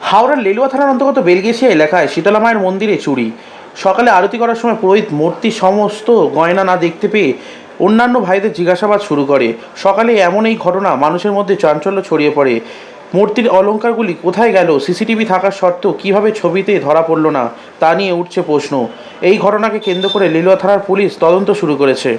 হাওড়ার লেলুয়া থানার অন্তর্গত বেলগেছিয়া এলাকায় শীতলা মায়ের মন্দিরে চুরি। সকালে আরতি করার সময় পুরোহিত মূর্তি সমস্ত গয়না না দেখতে পেয়ে অন্যান্য ভাইদের জিজ্ঞাসাবাদ শুরু করে। সকালে এমন এই ঘটনা মানুষের মধ্যে চাঞ্চল্য ছড়িয়ে পড়ে। মূর্তির অলঙ্কারগুলি কোথায় গেল, সিসিটিভি থাকার সত্ত্বেও কীভাবে ছবিতে ধরা পড়ল না, তা নিয়ে উঠছে প্রশ্ন। এই ঘটনাকে কেন্দ্র করে লিলুয়া থানার পুলিশ তদন্ত শুরু করেছে।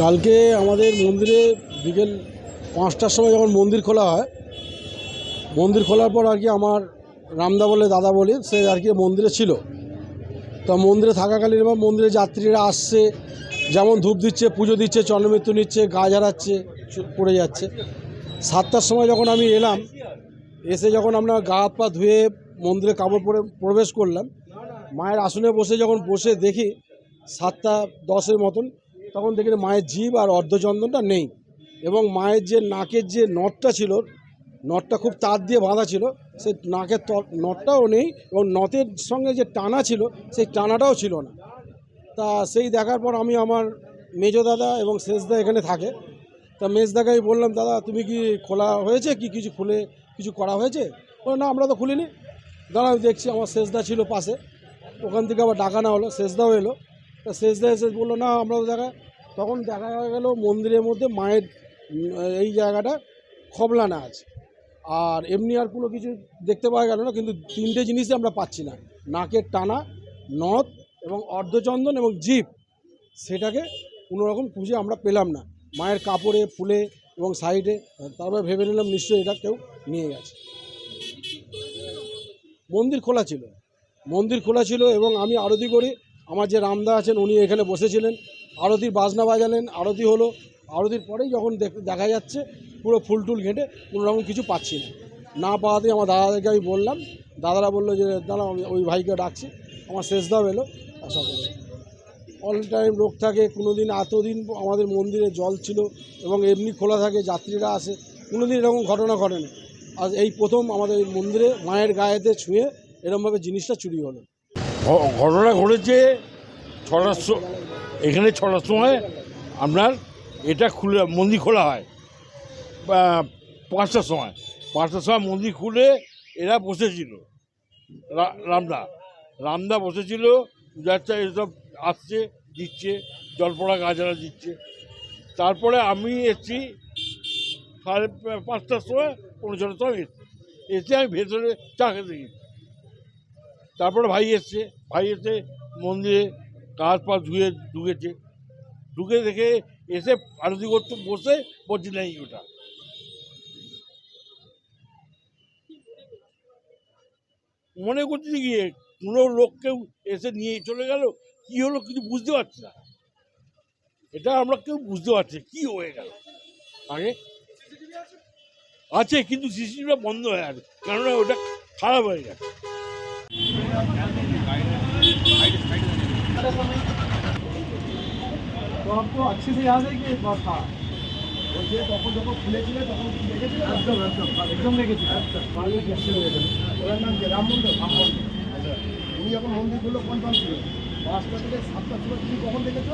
কালকে আমাদের মন্দিরে বিকেল পাঁচটার সময় যখন মন্দির খোলা হয়, মন্দির খোলার পর আর কি আমার রামদা বলে দাদা বলে সে আর কি মন্দিরে ছিল। তা মন্দিরে থাকাকালীন এবার মন্দিরে যাত্রীরা আসছে, যেমন ধূপ দিচ্ছে, পুজো দিচ্ছে, চন্দ্রমৃত্যু নিচ্ছে, গা চু- পড়ে যাচ্ছে। সাতটার সময় যখন আমি এলাম, এসে যখন আমরা গা হাত পা ধুয়ে মন্দিরে কাপড় পরে প্রবেশ করলাম, মায়ের আসনে বসে যখন বসে দেখি, সাতটা দশের মতন তখন দেখি মায়ের জীব আর অর্ধচন্দনটা নেই। এবং মায়ের যে নাকের যে নটটা ছিল, নটটা খুব তার দিয়ে বাঁধা ছিল, সেই নাকের নটটাও নেই এবং নটের সঙ্গে যে টানা ছিল, সেই টানাটাও ছিল না। তা সেই দেখার পর আমি আমার মেজো দাদা এবং শেষদা এখানে থাকে। তা মেজদাকে আমি বললাম, দাদা, তুমি কি খোলা হয়েছে কি? কিছু খুলে, কিছু করা হয়েছে? বলে, না, আমরা তো খুলিনি। দাঁড়া আমি দেখছি, আমার শেষদা ছিল পাশে। ওখান থেকে আবার ডাকানো হলো শেষদাও এলো। তা শেষদা এসে বলল, না, আমরা দেখা তখন দেখা গেল মন্দিরের মধ্যে মায়ের এই জায়গাটা খবলানা আছে। আর এমনি আর কোনো কিছু দেখতে পাওয়া গেল না, কিন্তু তিনটে জিনিসই আমরা পাচ্ছি না। নাকের টানা, নথ এবং অর্ধচন্দন এবং জিপ সেটাকে কোনো রকম খুঁজে আমরা পেলাম না। মায়ের কাপড়ে, ফুলে এবং সাইডে, তারপরে ভেবে নিলাম নিশ্চয়ই এটা কেউ নিয়ে গেছে। মন্দির খোলা ছিল। মন্দির খোলা ছিল এবং আমি আরতি করি আমার যে রামদা আছেন, উনি এখানে বসেছিলেন। আরতির বাজনা বাজালেন, আরতি হলো। আরতির পরেই যখন দেখ- যাচ্ছে, পুরো ফুল টুল ঘেঁটে কোনো রকম কিছু পাচ্ছি না। না পাওয়াতে আমার দাদাদেরকে আমি বললাম, দাদারা বলল যে দাঁড়া আমি ওই ভাইকে ডাকছি, আমার শেষ দাও এলো সাথে অল টাইম লোক থাকে কোনো দিন এতদিন আমাদের মন্দিরে জল ছিল এবং এমনি খোলা থাকে, যাত্রীরা আসে কোনো দিন এরকম ঘটনা ঘটেনি। আজ এই প্রথম আমাদের মন্দিরে মায়ের গায়েতে ছুঁয়ে এরকমভাবে জিনিসটা চুরি হলো। ঘটনা ঘটেছে ছটার এখানে ছটার সময় আপনার এটা খুলে, মন্দির খোলা হয়। পাঁচটার সময়। পাঁচটার সময় মন্দির খুলে এরা বসেছিল। রামদা। রামদা বসেছিল যাচ্ছে এসব আসছে, দিচ্ছে জল পড়া গাছারা দিচ্ছে। তারপরে আমি এসছি, সাড়ে পাঁচটার সময়, পৌনে ছটার সময় এসছি। এসে আমি ভেতরে চা খেতে গেছি। তারপরে ভাই এসছে, ভাই এসে মন্দিরে কাজ পা ধুয়ে ঢুকেছে। ঢুকে দেখে এসে আরতি করতে বসে বলছি, নেই ওটা। মনে করছি কি, কোনো লোক কেউ এসে নিয়ে চলে গেল, কি হলো কিছু বুঝতে পারছি না। এটা আমরা কেউ বুঝতে পারছি কি হয়ে গেল? আগে আছে, কিন্তু সিসিটিভিটা বন্ধ হয়ে আছে কেননা ওটা খারাপ হয়ে গেছে। तो आपको अच्छे से याद है कि एक बार था বলছে তখন যখন খুলেছিল তখন কি দেখেছিল একদম একদম একদম দেখেছি একদম বাড়ি গেছিল ওনার নাম কি রাম মন্দির রাম মন্দির আচ্ছা উনি যখন মন্দির খুললো কনফার্ম ছিল পাঁচটা থেকে সাতটা ছিল তুমি কখন দেখেছো